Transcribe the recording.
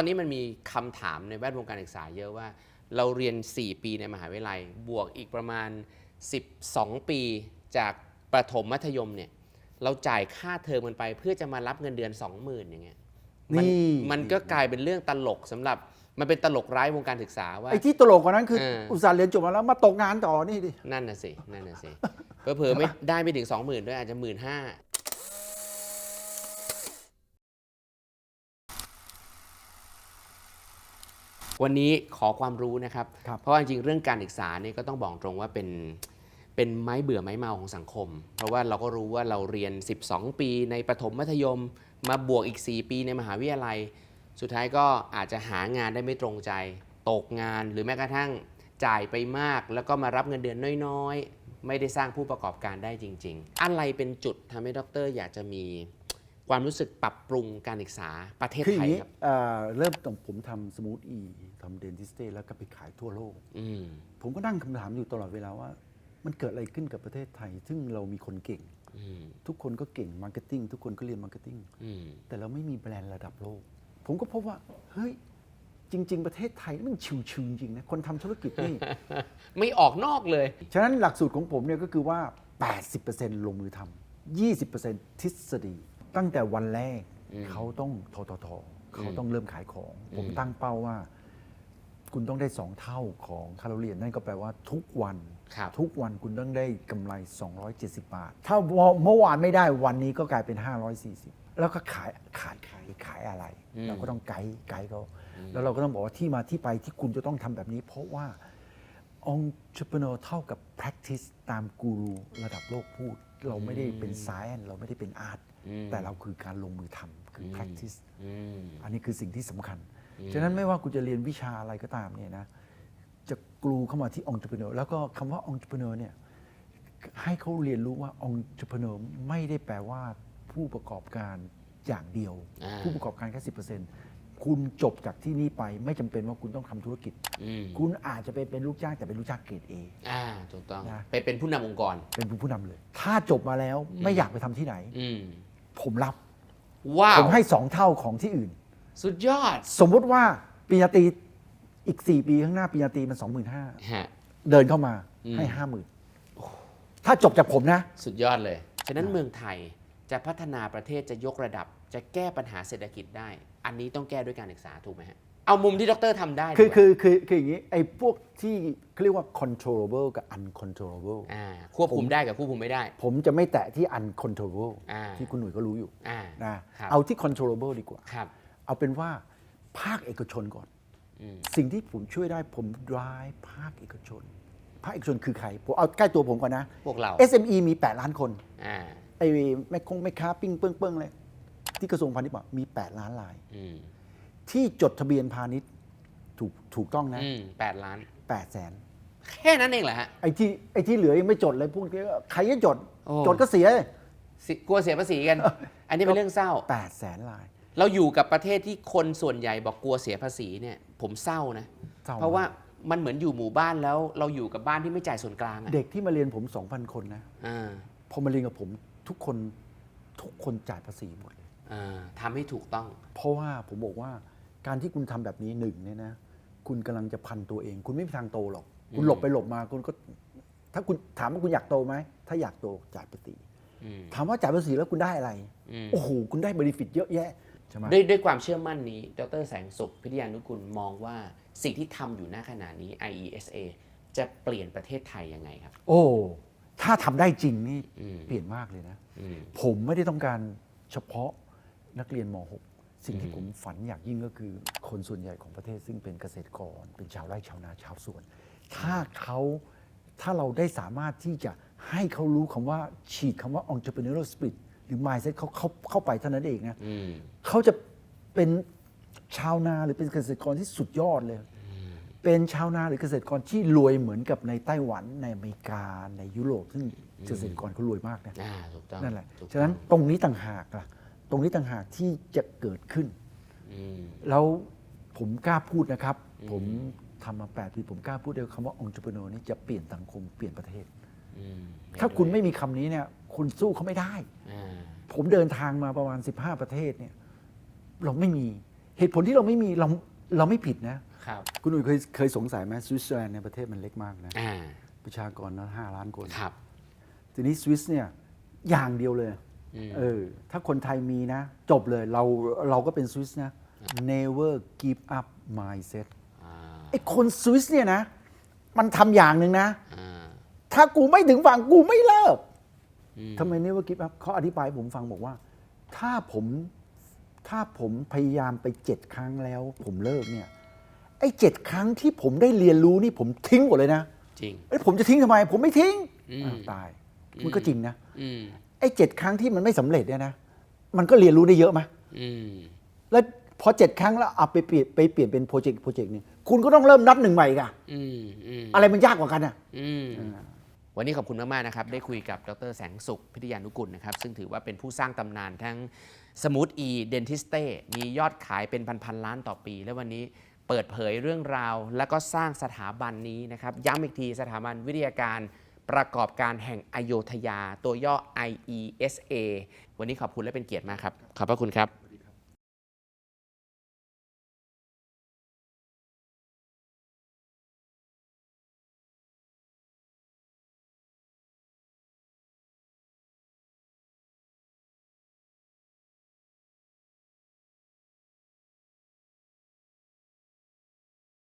ตอนนี้มันมีคำถามในแวดวงการศึกษาเยอะว่า เราเรียน 4 ปีในมหาวิทยาลัย บวกอีกประมาณ 12 ปีจากประถมมัธยมเนี่ยเราจ่ายค่าเทอมมันไป เพื่อจะมารับเงินเดือน 20,000อย่างเงี้ยมันี่มันก็กลายเป็นเรื่องตลกสำหรับมันเป็นตลกร้ายวงการศึกษาว่าไอ้ที่ตลกกว่านั้นคือเอออุอุตส่าห์เรียนจบมาแล้วมาตกงานต่อนี่ดินั่นน่ะสินั่นน่ะสิเผลอๆไม่ได้ไม่ถึง 20,000 ด้วยอาจจะ1 5ื่นห้า วันนี้ขอความรู้นะครับ ครับเพราะว่าจริงๆเรื่องการศึกษาเนี่ยก็ต้องบอกตรงว่าเป็นเป็นไม้เบื่อไม้เมาของสังคม เพราะว่าเราก็รู้ว่าเราเรียน 12 ปีในประถมมัธยม มาบวกอีก 4 ปีในมหาวิทยาลัย สุดท้ายก็อาจจะหางานได้ไม่ตรงใจ ตกงานหรือแม้กระทั่งจ่ายไปมาก แล้วก็มารับเงินเดือนน้อยๆ ไม่ได้สร้างผู้ประกอบการได้จริง ๆ อะไรเป็นจุดทำให้ดร อยากจะมี ความรู้สึกปรับปรุงการศึกษาประเทศคืออไทย่ายงนี้ครับเอ่อเริ่มต้นผมทำสมูทอีทำเดนทิสเต้แล้วก็ไปขายทั่วโลก อืมผมก็นั่งคำถามอยู่ตลอดเวลาว่า มันเกิดอะไรขึ้นกับประเทศไทย ซึ่งเรามีคนเก่ง อืมทุกคนก็เก่งมาร์เก็ตติ้งทุกคนก็เรียนมาร์เก็ตติ้ง อืมแต่เราไม่มีแบรนด์ระดับโลก ผมก็พบว่า เฮ้ย จริง ๆ ประเทศไทยมันชิวๆจริงๆนะ คนทำธุรกิจนี่ ไม่ออกนอกเลย ฉะนั้นหลักสูตรของผมเนี่ยก็คือว่า 80%ลงมือทำ20%ทฤษฎี ตั้งแต่วันแรกอืมเขาต้องทททเขาอืมต้องเริ่มขายของผมอืมตั้งเป้าว่า คุณต้องได้2เท่าของคาโรเรียนนั่นก็แปลว่าทุกวัน ครับทุกวันคุณต้องได้กำไร 270 บาท ถ้าเมื่อวานไม่ได้วันนี้ก็กลายเป็น 540 แล้วก็ขายขายขายขายอะไรอืมเราก็ต้องไกด์ไกด์เขาแล้วเราก็ต้องบอกว่าที่มาที่ไปที่คุณจะต้องทำแบบนี้ เพราะว่า entrepreneur เท่ากับ practice ตามกูรูระดับโลกพูด เราไม่ได้เป็น science เราไม่ได้เป็น art อืม แต่เราคือการลงมือทำคือ practice อืมอันนี้คือสิ่งที่สำคัญ ฉะนั้นไม่ว่าคุณจะเรียนวิชาอะไรก็ตามเนี่ยนะจะกลูเข้ามาที่ entrepreneur แล้วก็คำว่า entrepreneur เนี่ยให้เขาเรียนรู้ว่า entrepreneur ไม่ได้แปลว่าผู้ประกอบการอย่างเดียวอ่าผู้ประกอบการแค่สิคุณจบจากที่นี่ไปไม่จำเป็นว่าคุณต้องทำธุรกิจอืมคุณอาจจะไปเป็นลูกจ้างแต่เป็นลูกจ้างเกรด A อ่าถูกต้อง นะ ไปเป็นผู้นำองค์กร เป็นผู้นำเลย ถ้าจบมาแล้วไม่อยากไปทำที่ไหน อืม ผมรับ ว้าผวมให้สองเท่าของที่อื่น สุดยอดสมมุติว่าปริญญาตรีอีก 4 ปีข้างหน้าปริญญาตรีมัน 25,000 ฮะ เดินเข้ามาอืม ให้ 50,000 ถ้าจบจากผมนะ สุดยอดเลย ฉะนั้นเมืองไทยจะพัฒนาประเทศจะยกระดับ จะแก้ปัญหาเศรษฐกิจได้ อันนี้ต้องแก้ด้วยการศึกษาถูกไหมฮะ เอามุมที่ดรทำได้คือดีกว่าคือคือคืออย่างนี้ไอ้พวกที่เขาเรียกว่า controllable กับ uncontrollable อ่าควบคุมได้กับควบคุมไม่ได้ ผมจะไม่แตะที่ uncontrollable อ่า ที่คุณหนุ่ยก็รู้อยู่อ่า นะครับ เอาที่ controllable ดีกว่า ครับ เอาเป็นว่าภาคเอกชนก่อน อืม สิ่งที่ผมช่วยได้ผม drive ภาคเอกชน ภาคเอกชนคือใคร ผมเอาใกล้ตัวผมก่อนนะ พวกเรา SME มี 8 ล้านคน อ่า ไอ้แม่คงแม่ค้าปิ้งเปิ้งเปิ้งเลยที่กระทรวงพาณิชย์บอกมี 8 ล้านราย อืม ที่จดทะเบียนพาณิชย์ถูกถูกต้องนะอืมแปดล้าน8แสนแค่นั้นเองเหรอฮะ ไอ้ที่ไอ้ที่เหลือยังไม่จดเลยพวกนี้ใครจะจด โอ้ จดก็เสียสิกลัวเสียภาษีกัน อันนี้เป็นเรื่องเศร้า8แสนรายเราอยู่กับประเทศที่คนส่วนใหญ่บอกกลัวเสียภาษีเนี่ย ผมเศร้านะเศร้าเพราะว่ามันเหมือนอยู่หมู่บ้านแล้ว เราอยู่กับบ้านที่ไม่จ่ายส่วนกลางอะเด็กที่มาเรียนผม 2,000 คนนะอ่าพอมาเรียนกับผมทุกคนทุกคนจ่ายภาษีหมดเลยอ่าทำให้ถูกต้อง เพราะว่าผมบอกว่า การที่คุณทำแบบนี้หนึ่งเนี่ยนะคุณกำลังจะพันตัวเอง คุณไม่มีทางโตหรอก คุณอืมหลบไปหลบมาคุณก็ ถ้าคุณถามว่าคุณอยากโตไหมถ้าอยากโตจ่ายภาษีอืมถามว่าจ่ายภาษีแล้วคุณได้อะไรอืมโอ้โหคุณได้บริฟิตเยอะแยะใช่ไหมด้วยด้วยความเชื่อมั่นนี้ ดรแสงสุขพิทยานุกุลมองว่าสิ่งที่ทำอยู่หน้าขณะนี้ IESA จะเปลี่ยนประเทศไทยยังไงครับ โอ้ถ้าทำได้จริงนี่อืมเปลี่ยนมากเลยนะอืมผมไม่ได้ต้องการเฉพาะนักเรียนม .6 สิ่งที่อืมผมฝันอยากยิ่งก็คือ คนส่วนใหญ่ของประเทศซึ่งเป็นเกษตรกร เป็นชาวไร่ชาวนาชาวสวน ถ้าเขาถ้าเราได้สามารถที่จะให้เขารู้คำว่าฉีดคำว่า entrepreneurial spirit หรือ mindset เขาเข้าเข้าไปเท่านั้นเองนะอืมเขาจะเป็นชาวนาหรือเป็นเกษตรกรที่สุดยอดเลย เป็นชาวนาหรือเกษตรกรที่รวยเหมือนกับในไต้หวันในอเมริกาในยุโรปซึ่งเกษตรกรเขารวยมากนะอ่าถูกต้องนั่นแหละ ถูกต้องฉะนั้นตรงนี้ต่างหากล่ะ ตรงนี้ต่างหากที่จะเกิดขึ้นอืมแล้วผมกล้าพูดนะครับ ผมทำมา8ปีผมกล้าพูดเลยคำว่า entrepreneur นี่จะเปลี่ยนสังคมเปลี่ยนประเทศอืมถ้าคุณไม่มีคำนี้เนี่ยคุณสู้เขาไม่ได้อ่าผมเดินทางมาประมาณ 15 ประเทศเนี่ยเราไม่มีเหตุผลที่เราไม่มีเราเราไม่ผิดนะ ครับ คุณอุ๋ยเคยเคยสงสัยไหมสวิตเซอร์แลนด์ในประเทศมันเล็กมากนะอ่าประชากรนั้นห้าล้านคน ครับ ทีนี้สวิสเนี่ยอย่างเดียวเลยอืม เออ ถ้าคนไทยมีนะ จบเลยเราเราก็เป็นสวิสนะ never give up mindset อ่าไอ้คนสวิสเนี่ยนะ มันทำอย่างหนึ่งนะอ่าถ้ากูไม่ถึงฝั่งกูไม่เลิกอืมทำไม never give up เขาอธิบายให้ผมฟังบอกว่า ถ้าผมถ้าผมพยายามไปเจ็ดครั้งแล้ว ผมเลิกเนี่ย ไอ้เจ็ดครั้งที่ผมได้เรียนรู้นี่ผมทิ้งหมดเลยนะจริงเอ้ยผมจะทิ้งทำไม ผมไม่ทิ้งอืมอ้าวตาย มันก็จริงนะอืม ไอ้เจ็ดครั้งที่มันไม่สำเร็จเนี่ยนะ มันก็เรียนรู้ได้เยอะไหมอืมแล้วพอเจ็ดครั้งแล้วเอาไปเปลี่ยนไปเปลี่ยนเป็นโปรเจกต์โปรเจกต์หนึงคุณก็ต้องเริ่มนับหนึ่งใหม่อีกอะอืมอืมอะไรมันยากกว่ากันอะอืมวันนี้ขอบคุณมาก ๆ นะครับ ได้คุยกับดรแสงสุข พิทยานุกุลนะครับ ซึ่งถือว่าเป็นผู้สร้างตำนานทั้งสมูทอีเดนทิสเต้มียอดขายเป็นพัน ๆ ล้านต่อปี และวันนี้เปิดเผยเรื่องราว และก็สร้างสถาบันนี้นะครับ ย้ำอีกทีสถาบันวิทยาการ ประกอบการแห่งอโยธยา ตัวย่อ IESA วันนี้ขอบคุณและเป็นเกียรติมากครับ ขอบพระคุณครับ